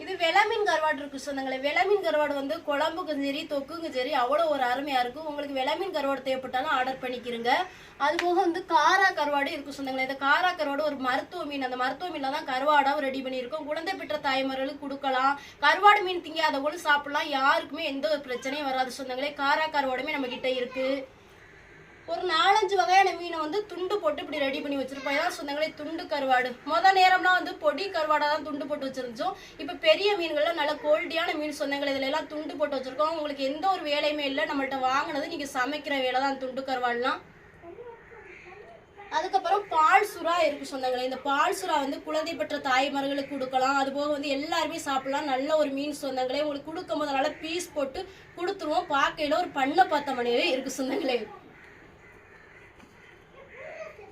இது வெளமீன் கருவாடு இருக்கு சொந்தங்களே வெளமீன் கருவாடு வந்து குழம்புக்கும் சரி தொக்குக்கும் சரி அவ்வளோ ஒரு அருமையாக இருக்கும். உங்களுக்கு வெளமீன் கருவாடு தேவைப்பட்டாலும் ஆர்டர் பண்ணிக்கிறங்க. அது போக வந்து காரா கருவாடு இருக்கு சொந்தங்களே இந்த காரா கருவாடு ஒரு மருத்துவ மீன். அந்த மருத்துவ மீனில் தான் கருவாடாக ரெடி பண்ணியிருக்கோம். குழந்தை பெற்ற தாய்மார்களுக்கு கொடுக்கலாம். கருவாடு மீன் திங்காத கூட சாப்பிடலாம். யாருக்குமே எந்த ஒரு பிரச்சனையும் வராது சொந்தங்களே காரா கருவாடுமே நம்மக்கிட்ட இருக்குது ஒரு நாலஞ்சு வகையான மீனை வந்து துண்டு போட்டு இப்படி ரெடி பண்ணி வச்சிருப்போம். இதான் சொந்தங்களே துண்டு கருவாடு. மொதல் நேரம்லாம் வந்து பொடி கருவாடாக தான் துண்டு போட்டு வச்சிருந்தோம். இப்போ பெரிய மீன்கள்லாம் நல்ல குவாலிட்டியான மீன் சொந்தங்கள் இதில் எல்லாம் துண்டு போட்டு வச்சிருக்கோம். உங்களுக்கு எந்த ஒரு வேலையுமே இல்லை. நம்மள்ட்ட வாங்கினது நீங்கள் சமைக்கிற வேலை தான் துண்டு கருவாடுலாம். அதுக்கப்புறம் பால் சுறா இருக்கு சொந்தங்களே. இந்த பால் சுறா வந்து குழந்தை பெற்ற தாய்மார்களுக்கு கொடுக்கலாம். அது போக வந்து எல்லாருமே சாப்பிடலாம். நல்ல ஒரு மீன் சொந்தங்களே. உங்களுக்கு கொடுக்கும் போது நல்லா பீஸ் போட்டு கொடுத்துருவோம். பார்க்கையில ஒரு பண்ணை பார்த்த மணியே இருக்கு சொந்தங்களே.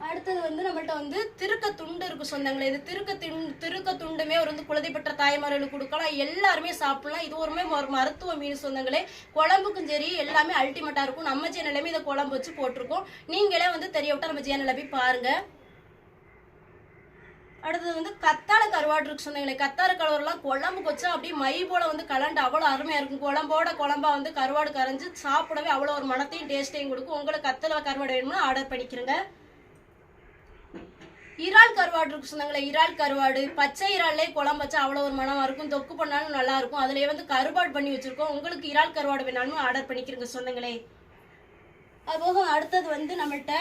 அடுத்தது வந்து நம்மள்ட்ட வந்து திருக்க துண்டு இருக்கு சொந்தங்களே. இது திருக்க துண்டு திருக்க துண்டுமே ஒரு வந்து குழந்தை பெற்ற தாய்மார்களுக்கு கொடுக்கலாம். எல்லாருமே சாப்பிடலாம். இது ஒருமே ஒரு மருத்துவ மீன் சொந்தங்களே. குழம்புக்கும் சரி எல்லாமே அல்டிமேட்டா இருக்கும். நம்ம சேனல்லையுமே இதை குழம்பு வச்சு போட்டிருக்கோம். நீங்களே வந்து தெரிய விட்டா நம்ம சேனல்ல போய் பாருங்க. அடுத்தது வந்து கத்தாழ கருவாடு இருக்கு சொன்னீங்களே கத்தாழ கருவாடுலாம் குழம்புக்கு வச்சா அப்படியே மை போல வந்து கலண்டு அவ்வளோ அருமையா இருக்கும். குழம்போட குழம்பா வந்து கருவாடு கரைஞ்சு சாப்பிடவே அவ்வளோ ஒரு மனத்தையும் டேஸ்ட்டையும் கொடுக்கும். உங்களுக்கு கத்தலை கருவாடு வேணும்னா ஆர்டர் பண்ணிக்கிறேங்க. இறால் கருவாடு இருக்கு சொன்னாங்களே இறால் கருவாடு. பச்சை இறாலே குழம்பு வச்சா அவ்வளோ ஒரு மனமாக இருக்கும். தொக்கு பண்ணாலும் நல்லா இருக்கும். அதுலயே வந்து கருவாடு பண்ணி வச்சிருக்கோம். உங்களுக்கு இறால் கருவாடு வேணாலும் ஆர்டர் பண்ணிக்கிறீங்க சொந்தங்களே அதுபோக அடுத்தது வந்து நம்மகிட்ட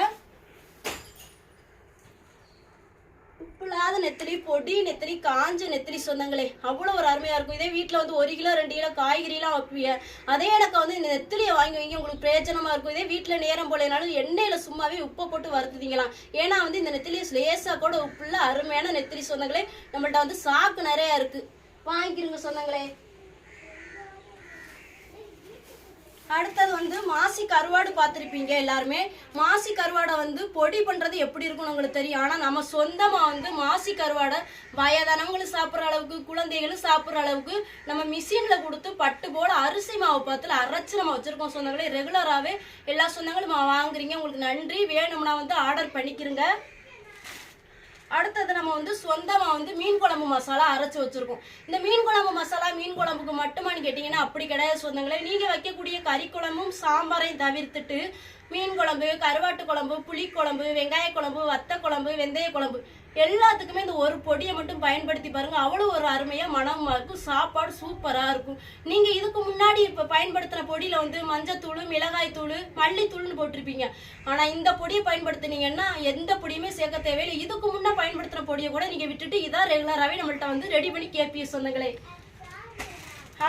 நெத்திலி பொடி நெத்திலி காஞ்ச நெத்திலி சொந்தங்களே அவ்வளோ ஒரு அருமையாக இருக்கும். இதே வீட்டில் வந்து ஒரு கிலோ ரெண்டு கிலோ காய்கறிலாம் வைப்பீங்க. அதே எனக்கு வந்து இந்த நெத்திலியை வாங்கி வைங்க உங்களுக்கு பிரயோஜனமாக இருக்கும். இதே வீட்டில் நேரம் போலனாலும் எண்ணெயில் சும்மாவே உப்பை போட்டு வறுத்துதீங்களாம் ஏன்னா வந்து இந்த நெத்திலி லேசாக கூட உப்புல அருமையான நெத்திலி சொந்தங்களே நம்மள்ட்ட வந்து சாக்கு நிறையா இருக்குது வாங்கிக்கிறங்க சொந்தங்களே அடுத்தது வந்து மாசி கருவாடு பார்த்துருப்பீங்க எல்லாருமே. மாசி கருவாடை வந்து பொடி பண்ணுறது எப்படி இருக்கும்னு உங்களுக்கு தெரியும். ஆனால் நம்ம சொந்தமாக வந்து மாசி கருவாடை வயதானவங்களும் சாப்பிட்ற அளவுக்கு குழந்தைகளும் சாப்பிட்ற அளவுக்கு நம்ம மிஷினில் கொடுத்து பட்டு போல் அரிசி மாவு பார்த்துல அரைச்சி நம்ம வச்சுருக்கோம் சொந்தங்களே. ரெகுலராகவே எல்லா சொந்தங்களும் வாங்குறீங்க. உங்களுக்கு நன்றி. வேணும்னா வந்து ஆர்டர் பண்ணிக்கிறங்க அடுத்தது நம்ம வந்து சொந்தமாக வந்து மீன் குழம்பு மசாலா அரைச்சி வச்சுருக்கோம். இந்த மீன் குழம்பு மசாலா மீன் குழம்புக்கு மட்டுமான்னு கேட்டிங்கன்னா அப்படி கிடையாது சொந்தங்களே. நீங்கள் வைக்கக்கூடிய கறி குழம்பும் சாம்பாரையும் தவிர்த்துட்டு மீன் குழம்பு கருவாட்டு குழம்பு புளி குழம்பு வெங்காய குழம்பு வத்த குழம்பு வெந்தய குழம்பு எல்லாத்துக்குமே இந்த ஒரு பொடியை மட்டும் பயன்படுத்தி பாருங்க. அவ்வளோ ஒரு அருமையா மனமா இருக்கும் சாப்பாடு சூப்பரா இருக்கும். நீங்க இதுக்கு முன்னாடி இப்ப பயன்படுத்துகிற பொடியில வந்து மஞ்சத்தூள் மிளகாய் தூள் மல்லித்தூள்னு போட்டிருப்பீங்க. ஆனா இந்த பொடியை பயன்படுத்துனீங்கன்னா எந்த பொடியுமே சேர்க்க தேவையில்லை. இதுக்கு முன்ன பயன்படுத்துகிற பொடியை கூட நீங்க விட்டுட்டு இதான் ரெகுலராகவே நம்மள்ட்ட வந்து ரெடி பண்ணி கேட்பீங்க சொந்தங்களே.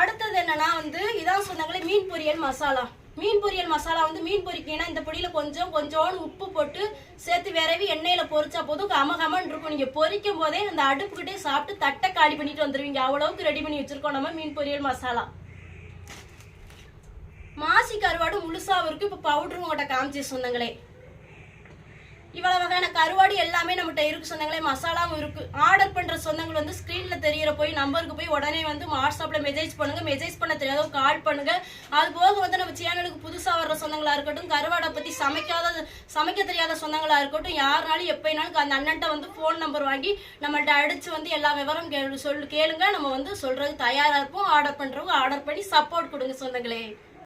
அடுத்தது என்னன்னா வந்து இதான் சொன்னாங்களே மீன் பொரியல் மசாலா. மீன் பொரியல் மசாலா வந்து மீன் பொரிக்கீங்கன்னா இந்த பொடியில கொஞ்சம் கொஞ்சோண்டு உப்பு போட்டு சேர்த்து விரவி எண்ணெயில பொரிச்சா போதும். கமகமன்னு இருக்கும். நீங்க பொரிக்கும் போதே அந்த அடுப்புக்கிட்டே சாப்பிட்டு தட்டை காலி பண்ணிட்டு வந்துருவீங்க. அவ்வளவுக்கு ரெடி பண்ணி வச்சிருக்கோம் நம்ம மீன் பொரியல் மசாலா. மாசி கருவாடு முழுசாவும் இருக்கு இப்ப பவுடரும் உங்கள்கிட்ட காமிச்சு சொந்தங்களே. இவ்வளவு வகையான கருவாடு எல்லாமே நம்மகிட்ட இருக்கு சொந்தங்களே மசாலாவும் இருக்கு. ஆர்டர் பண்ற சொந்தங்கள் வந்து ஸ்கிரீன்ல தெரியற போய் நம்பருக்கு போய் உடனே வந்து வாட்ஸ்அப்ல மெசேஜ் பண்ணுங்க. மெசேஜ் பண்ண தெரியாத கால் பண்ணுங்க. அது போக வந்து நம்ம சேனலுக்கு புதுசா வர்ற சொந்தங்களா இருக்கட்டும் கருவாடை பத்தி சமைக்காத சமைக்க தெரியாத சொந்தங்களா இருக்கட்டும் யாருனாலும் எப்பயினாலும் அந்த அண்ணன்ட்ட வந்து ஃபோன் நம்பர் வாங்கி நம்மள்ட்ட அடிச்சு வந்து எல்லா விவரம் கேளு சொல்லு கேளுங்க. நம்ம வந்து சொல்றது தயாரா இருப்போம். ஆர்டர் பண்றவங்க ஆர்டர் பண்ணி சப்போர்ட் கொடுங்க சொந்தங்களே.